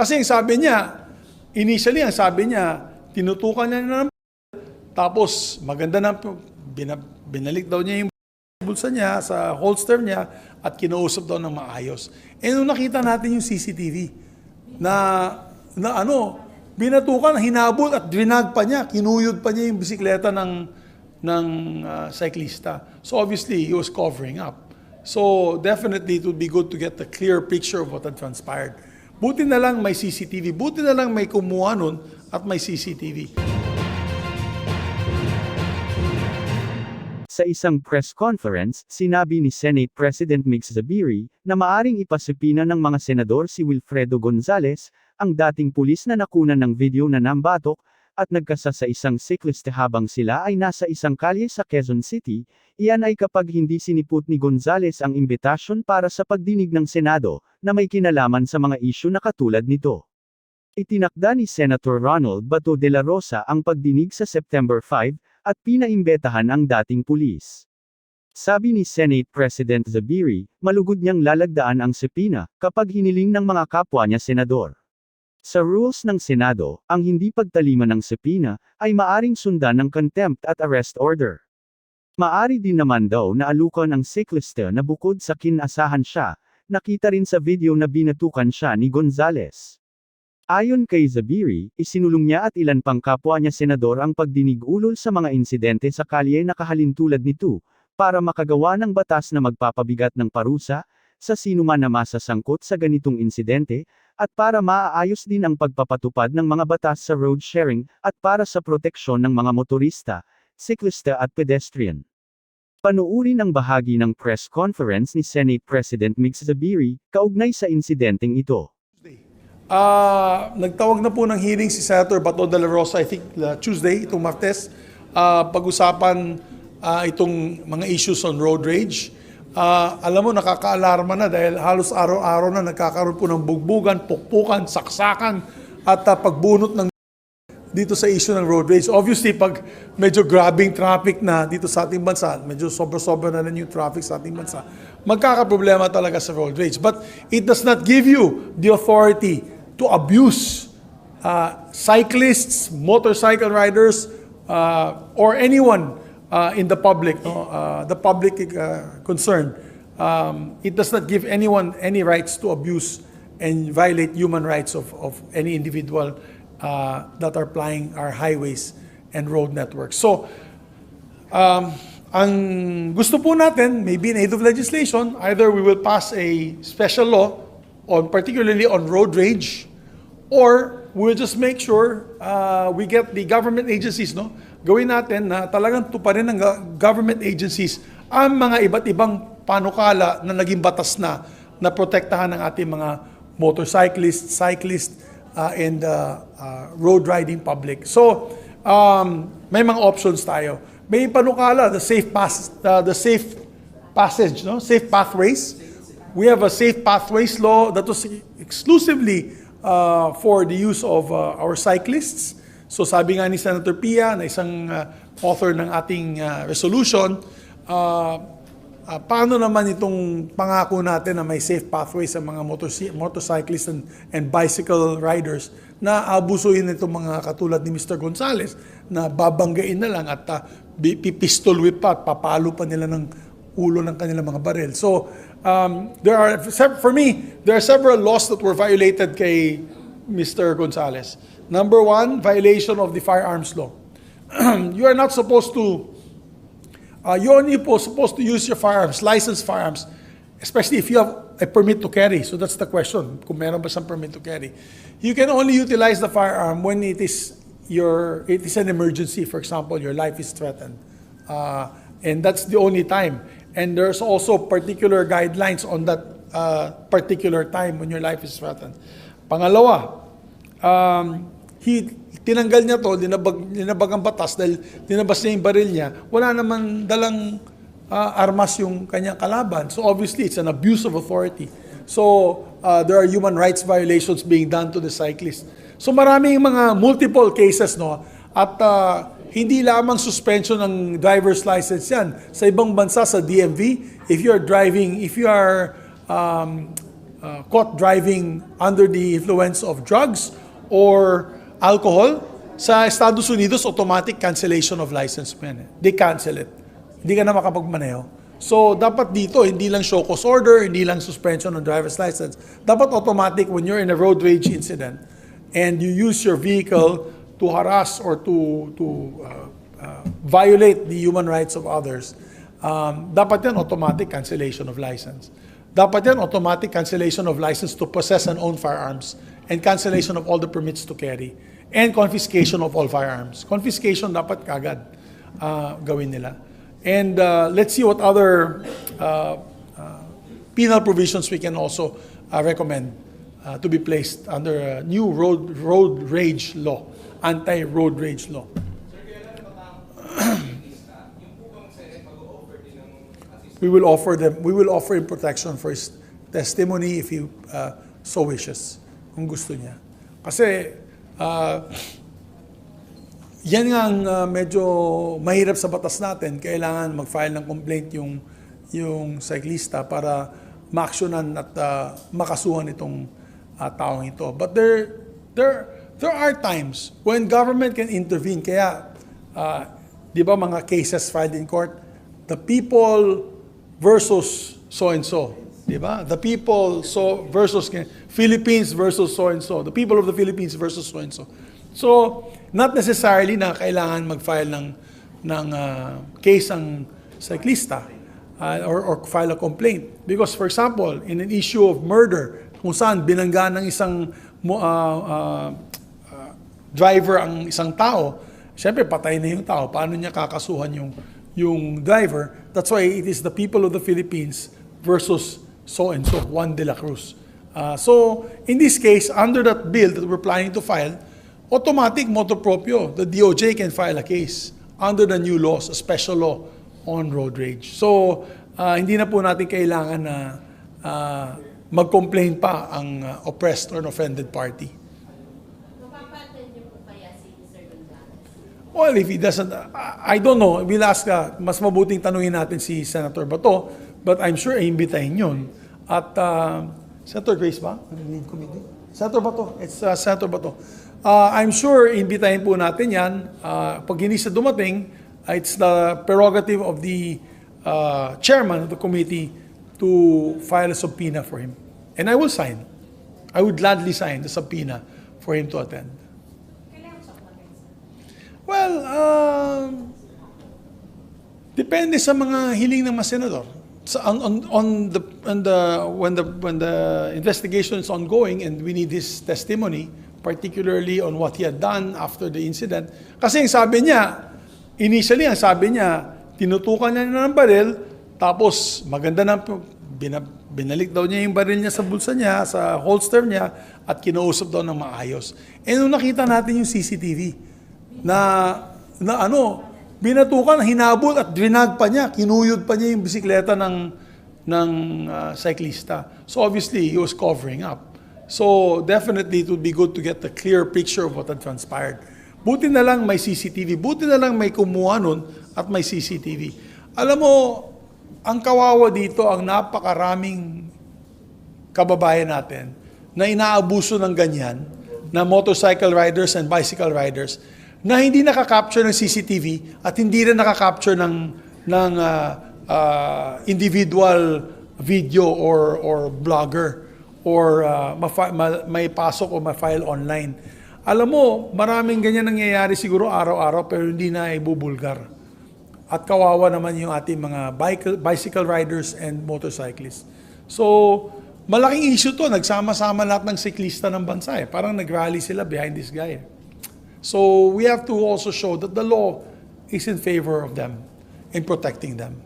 Kasi sabi niya, initially ang sabi niya, tinutukan niya na ng tapos maganda na bina, binalik daw niya yung bulsa niya sa holster niya at kinausap daw ng maayos. Eh nung nakita natin yung CCTV na na ano, binatukan, hinabol at drinag pa niya, kinuyod pa niya yung bisikleta ng ng ah, cyclista. So obviously, he was covering up. So definitely it would be good to get a clear picture of what had transpired. Buti na lang may CCTV, buti na lang may kumuha nun at may CCTV. Sa isang press conference, sinabi ni Senate President Mix Zabiri na maaring ipasipina ng mga senador si Wilfredo Gonzales, ang dating pulis na nakunan ng video na nambatok, at nagkasa sa isang sikliste habang sila ay nasa isang kalye sa Quezon City, iyan ay kapag hindi siniput ni Gonzales ang imbitasyon para sa pagdinig ng Senado, na may kinalaman sa mga isyu na katulad nito. Itinakda ni Senator Ronald Bato de la Rosa ang pagdinig sa September 5, at pinaimbetahan ang dating pulis. Sabi ni Senate President Zabiri, malugod niyang lalagdaan ang sepina, kapag hiniling ng mga kapwa niya senador. Sa rules ng Senado, ang hindi pagtalima ng sepina, ay maaring sundan ng contempt at arrest order. Maari din naman daw na alukan ang siklista na bukod sa kinasahan siya, nakita rin sa video na binatukan siya ni Gonzales. Ayon kay Zabiri, isinulong niya at ilan pang kapwa niya senador ang pagdinig ulol sa mga insidente sa kalye na kahalintulad nito, para makagawa ng batas na magpapabigat ng parusa, sa sinuman na masasangkot sa ganitong insidente, at para maaayos din ang pagpapatupad ng mga batas sa road sharing, at para sa proteksyon ng mga motorista, siklista at pedestrian. Panuuri ng bahagi ng press conference ni Senate President Mix Zabiri, kaugnay sa insidenteng ito. Ah, nagtawag na po ng hearing si Senator Bato de la Rosa, I think uh, Tuesday, itong Martes, ah, pag-usapan ah, itong mga issues on road rage. Ah, alam mo, nakaka-alarma na dahil halos araw-araw na nagkakaroon po ng bugbugan, pukpukan, saksakan, at ah, pagbunot ng dito sa issue ng road rage. Obviously, pag medyo grabbing traffic na dito sa ating bansa, medyo sobra-sobra na rin yung traffic sa ating bansa, magkakaproblema talaga sa road rage. But it does not give you the authority to abuse uh, cyclists, motorcycle riders, uh, or anyone uh, in the public, no? uh, the public uh, concern. Um, it does not give anyone any rights to abuse and violate human rights of, of any individual uh, that are plying our highways and road networks. So, um, ang gusto po natin, maybe in aid of legislation, either we will pass a special law on particularly on road rage, or we'll just make sure uh, we get the government agencies, no? Gawin natin na talagang tuparin ng go- government agencies ang mga iba't ibang panukala na naging batas na na protektahan ng ating mga motorcyclists, cyclists, uh, and uh, uh, road riding public. So, um, may mga options tayo. May panukala, the safe pass, uh, the safe passage, no? Safe pathways. We have a safe pathways law that was exclusively uh, for the use of uh, our cyclists. So sabi nga ni Senator Pia, na isang uh, author ng ating uh, resolution, uh, uh, paano naman itong pangako natin na may safe pathway sa mga motorci- motorcyclists and, and bicycle riders na abusuhin itong mga katulad ni Mr. Gonzales na babanggain na lang at uh, bi- pipistol whip pa at papalo pa nila ng ulo ng kanilang mga baril. So, um, there are, for me, there are several laws that were violated kay Mr. Gonzales. Number one, violation of the firearms law. you are not supposed to, uh, you're only po supposed to use your firearms, licensed firearms, especially if you have a permit to carry. So that's the question, kung meron ba siyang permit to carry. You can only utilize the firearm when it is your, it is an emergency. For example, your life is threatened. Uh, and that's the only time. And there's also particular guidelines on that uh, particular time when your life is threatened. Pangalawa, um, he, tinanggal niya to, dinabag, dinabag ang batas dahil dinabas niya yung baril niya, wala naman dalang uh, armas yung kanyang kalaban. So obviously, it's an abuse of authority. So uh, there are human rights violations being done to the cyclist. So maraming mga multiple cases, no? At uh, hindi lamang suspension ng driver's license yan. Sa ibang bansa, sa DMV, if you are driving, if you are um, uh, caught driving under the influence of drugs or alcohol, sa Estados Unidos, automatic cancellation of license mo yan. eh. They cancel it. Hindi ka na makapagmaneho. So, dapat dito, hindi lang show cause order, hindi lang suspension of driver's license. Dapat automatic when you're in a road rage incident and you use your vehicle to harass or to, to uh, uh, violate the human rights of others, um, dapat yan automatic cancellation of license. Dapat yan automatic cancellation of license to possess and own firearms and cancellation of all the permits to carry and confiscation of all firearms. Confiscation dapat kagad uh, gawin nila. And uh, let's see what other uh, uh, penal provisions we can also uh, recommend uh, to be placed under a new road road rage law, anti-road rage law. we will offer them, we will offer him protection for his testimony if he uh, so wishes, kung gusto niya. Kasi, uh, yan nga ang uh, medyo mahirap sa batas natin. Kailangan mag-file ng complaint yung, yung cyclista para maaksyonan at uh, makasuhan itong uh, taong ito. But there, there, there are times when government can intervene. Kaya, uh, di ba mga cases filed in court, the people versus so and so, di ba? The people so versus Philippines versus so and so, the people of the Philippines versus so and so. So, not necessarily na kailangan mag-file ng ng uh, case ang cyclista uh, or, or file a complaint. Because for example, in an issue of murder, kung saan binangga ng isang uh, uh, uh, driver ang isang tao, syempre patay na yung tao. Paano niya kakasuhan yung yung driver? That's why it is the people of the Philippines versus so and so, Juan de la Cruz. Uh, so, in this case, under that bill that we're planning to file, automatic motor proprio, the DOJ can file a case under the new laws, a special law on road rage. So, uh, hindi na po natin kailangan na uh, mag-complain pa ang uh, oppressed or offended party. Well, if he doesn't, I I don't know. We'll ask, uh, mas mabuting tanungin natin si Senator Bato, but I'm sure iimbitahin yun. At uh, Senator Grace ba? Lead committee? Senator Bato. It's uh, Senator Bato. Uh, I'm sure iimbitahin po natin yan. Uh, pag hindi siya dumating, uh, it's the prerogative of the uh, chairman of the committee to file a subpoena for him. And I will sign. I would gladly sign the subpoena for him to attend. Well, um, depende sa mga hiling ng mga senador. Sa, on, on, on the, on the, when, the, when the investigation is ongoing and we need his testimony, particularly on what he had done after the incident. Kasi ang sabi niya, initially, ang sabi niya, tinutukan niya ng baril, tapos maganda na, bina, binalik daw niya yung baril niya sa bulsa niya, sa holster niya, at kinausap daw ng maayos. E nung nakita natin yung CCTV, na, na ano, binatukan, hinabol at drinag pa niya, kinuyod pa niya yung bisikleta ng, ng ah, cyclista. So obviously, he was covering up. So definitely, it would be good to get a clear picture of what had transpired. Buti na lang may CCTV, buti na lang may kumuha nun at may CCTV. Alam mo, ang kawawa dito, ang napakaraming kababayan natin na inaabuso ng ganyan, na motorcycle riders and bicycle riders, na hindi nakakapture ng CCTV at hindi rin nakakapture ng, ng ah, ah, individual video or, or blogger or ma- may pasok o ma-file online. Alam mo, maraming ganyan nangyayari siguro araw-araw pero hindi na ibubulgar. At kawawa naman yung ating mga bicycle, bicycle riders and motorcyclists. So, malaking issue to. Nagsama-sama lahat ng siklista ng bansa eh. Parang nag-rally sila behind this guy. eh. So, we have to also show that the law is in favor of them in protecting them.